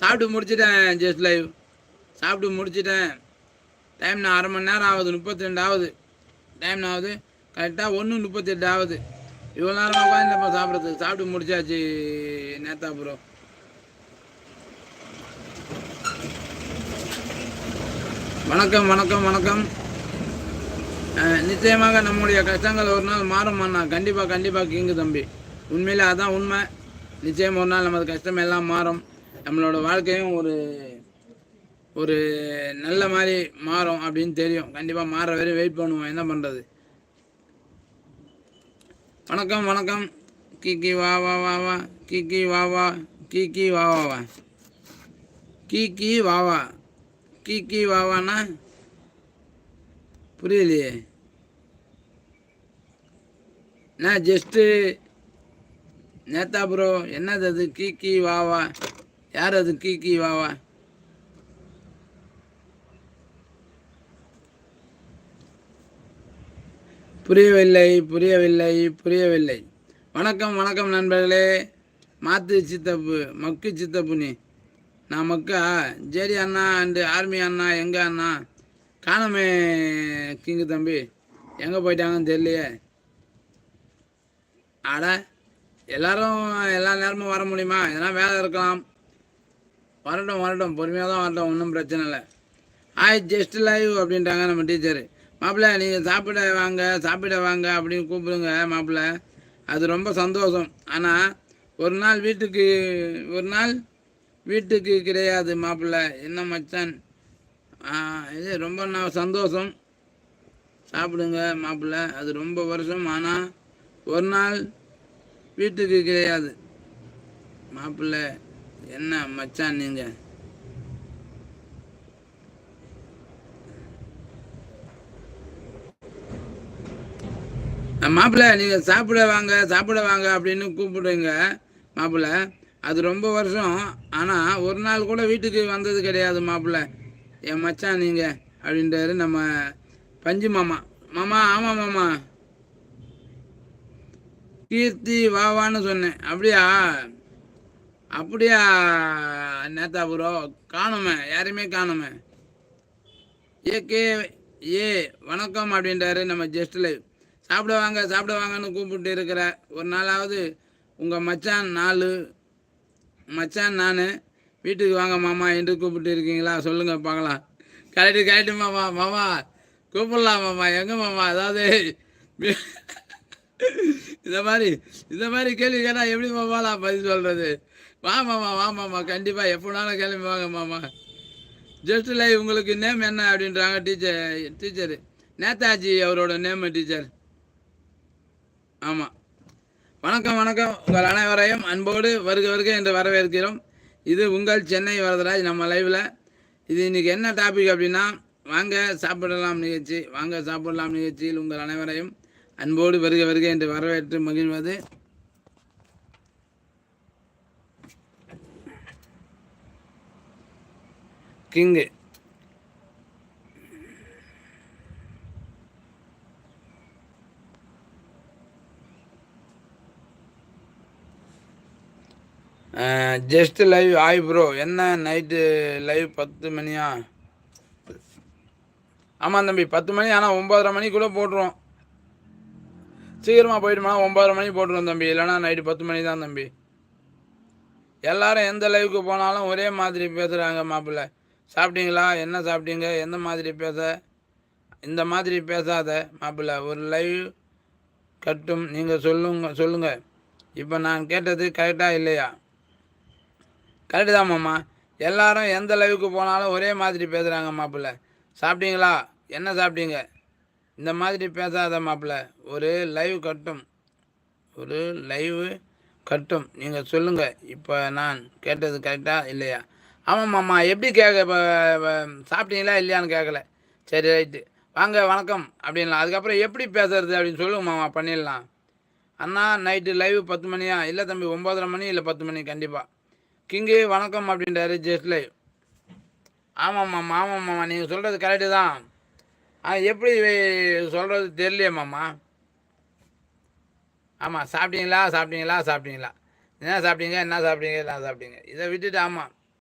சாப்பிட்டு முடிச்சிட்டேன் just live சாப்பிட்டு முடிச்சிட்டேன். டைம் நான் அரை மணி நேரம் ஆகுது முப்பத்தி ரெண்டு ஆகுது டைம் ஆகுது கரெக்டாக ஒன்று முப்பத்தெட்டு ஆகுது. இவ்வளோ நேரம் உட்காந்து சாப்பிட்றது சாப்பிட்டு முடிச்சாச்சு நேத்தா ப்ரோ வணக்கம் வணக்கம் வணக்கம். நிச்சயமாக நம்முடைய கஷ்டங்கள் ஒரு நாள் மாறும் அண்ணா. கண்டிப்பாக கண்டிப்பாக கிங்கு தம்பி. உண்மையிலே அதான் உண்மை. நிச்சயம் ஒரு நாள் நமது கஷ்டம் எல்லாம் மாறும். நம்மளோட வாழ்க்கையும் ஒரு ஒரு நல்ல மாதிரி மாறும் அப்படின்னு தெரியும். கண்டிப்பாக மாற வரை வெயிட் பண்ணுவோம். என்ன பண்ணுறது வணக்கம் வணக்கம். கி வா வா வா வா. கி வா வா. கீக்கி வா வா வா. கீக்கி வா வா. கீக்கி வா வாண்ணா. புரியலையே. நான் ஜஸ்ட்டு நேத்தா ப்ரோ என்னது அது? கி வா வா. யார் அது கீ வா வா. புரியவில்லை புரியவில்லை புரியவில்லை. வணக்கம் வணக்கம் நண்பர்களே. மாத்து சித்தப்பு மக்கு சித்தப்பு நீ. நான் மக்கா ஜேடி அண்ணா அண்டு ஆர்மி அண்ணா எங்க அண்ணா? காணமே கிங்கு தம்பி. எங்கே போயிட்டாங்கன்னு தெரியலையே. அட எல்லாரும் எல்லா நேரமும் வர முடியுமா? எதனா வேலை இருக்கலாம். வரட்டும் வரட்டும். பொறுமையாக தான் வரட்டும். ஒன்றும் பிரச்சனை இல்லை. ஆய் ஜஸ்ட் லைவ் அப்படின்ட்டாங்க நம்ம டீச்சர் மாப்பிள்ளை நீங்கள் சாப்பிட வாங்க சாப்பிட வாங்க அப்படின்னு கூப்பிடுங்க மாப்பிள்ளை. அது ரொம்ப சந்தோஷம். ஆனால் ஒரு நாள் வீட்டுக்கு ஒரு நாள் வீட்டுக்கு கிடையாது மாப்பிள்ளை. என்ன மச்சான்? இது ரொம்ப நான் சந்தோஷம். சாப்பிடுங்க மாப்பிள்ளை. அது ரொம்ப வருஷம். ஆனால் ஒரு நாள் வீட்டுக்கு கிடையாது. மாப்பிள்ளை என்ன மச்சான் நீங்க? மாப்பிள்ள நீங்க சாப்பிட வாங்க சாப்பிட வாங்க அப்படின்னு கூப்பிடுங்க மாப்பிள்ள அது ரொம்ப வருஷம். ஆனா ஒரு நாள் கூட வீட்டுக்கு வந்தது கிடையாது மாப்பிள்ள என் மச்சான் நீங்க? அப்படின்றாரு நம்ம பஞ்சு மாமா. மாமா ஆமா மாமா. கீர்த்தி வாவான்னு சொன்னேன். அப்படியா? அப்படியா? நேதா ப்ரோ காணுமே யாரையுமே காணுமே. ஏகே ஏ வணக்கம் அப்படின்றாரு நம்ம ஜஸ்ட் லைவ் சாப்பிட வாங்க சாப்பிட வாங்கன்னு கூப்பிட்டு இருக்கிற ஒரு நாளாவது உங்கள் மச்சான் நாலு. மச்சான் நான். வீட்டுக்கு வாங்க மாமா என்று கூப்பிட்டு இருக்கீங்களா? சொல்லுங்க பார்க்கலாம். கரெக்டு கரெக்டு மாமா மாமா. கூப்பிடலாம் மாமா. எங்கே மாமா? அதாவது இந்த மாதிரி இந்த மாதிரி கேள்வி கேட்டால் எப்படி மாமாலாம் பதில் சொல்கிறது வா மாமா வா மாமா கண்டிப்பாக எப்போனாலும் கிளம்பி வாங்க மாமா. ஜஸ்ட் லைவ் உங்களுக்கு நேம் என்ன அப்படின்றாங்க டீச்சர் டீச்சரு நேதாஜி அவரோட நேம் டீச்சர் ஆமாம் வணக்கம் வணக்கம். உங்கள் அனைவரையும் அன்போடு வருக வருக என்று வரவேற்கிறோம். இது உங்கள் சென்னை வரதராஜ் நம்ம லைவில் இது இன்றைக்கி என்ன டாபிக் அப்படின்னா வாங்க சாப்பிடலாம் நிகழ்ச்சி வாங்க சாப்பிடலாம் நிகழ்ச்சியில் உங்கள் அனைவரையும் அன்போடு வருக வருக என்று வரவேற்று மகிழ்வது. கிங்கு ஜஸ்ட் லைவ் ஆய் ப்ரோ என்ன நைட்டு லைவ் பத்து மணியா? ஆமாம் தம்பி பத்து மணி. ஆனால் ஒம்பதரை மணிக்குள்ளே போட்டுருவோம். சீக்கிரமாக போயிடுமா ஒம்பதரை மணி போட்டுருவோம் தம்பி. இல்லைனா நைட்டு பத்து மணி தான் தம்பி. எல்லாரும் எந்த லைவுக்கு போனாலும் ஒரே மாதிரி பேசுகிறாங்க மாப்பிள்ளை. சாப்பிட்டீங்களா? என்ன சாப்பிட்டீங்க? எந்த மாதிரி பேச? இந்த மாதிரி பேசாத மாப்பிள்ளை. ஒரு லைவ் கட்டும். நீங்கள் சொல்லுங்க சொல்லுங்கள் இப்போ நான் கேட்டது கரெக்டாக இல்லையா? கரெக்டு தான் மாமா. எல்லாரும் எந்த லைவுக்கு போனாலும் ஒரே மாதிரி பேசுகிறாங்க மாப்பிள்ளை. சாப்பிட்டீங்களா? என்ன சாப்பிட்டீங்க? இந்த மாதிரி பேசாத மாப்பிள்ள ஒரு லைவ் கட்டும். ஒரு லைவ் கட்டும். நீங்கள் சொல்லுங்கள் இப்போ நான் கேட்டது கரெக்டாக இல்லையா? ஆமாம் மாமா எப்படி கேட்க இப்போ சாப்பிட்டீங்களா இல்லையான்னு கேட்கல சரி ரைட்டு வாங்க வணக்கம் அப்படின்லாம். அதுக்கப்புறம் எப்படி பேசுறது அப்படின்னு சொல்லுங்க மாமா பண்ணிடலாம். அண்ணா நைட்டு லைவ் பத்து மணியா? இல்லை தம்பி ஒம்பதரை மணி இல்லை பத்து மணி? கண்டிப்பாக கிங்கு வணக்கம் அப்படின்றாரு ஜஸ்ட் லைவ் ஆமாம் மாமா ஆமாம் மாமா நீங்கள் சொல்கிறது கரெக்டு தான். ஆ எப்படி சொல்கிறது தெரியலையே மாமா. ஆமாம் சாப்பிட்டீங்களா சாப்பிட்டீங்களா சாப்பிட்டீங்களா. என்ன சாப்பிட்டீங்க என்ன சாப்பிட்டீங்க என்ன சாப்பிட்டீங்க. இதை விட்டுட்டு ஆமாம்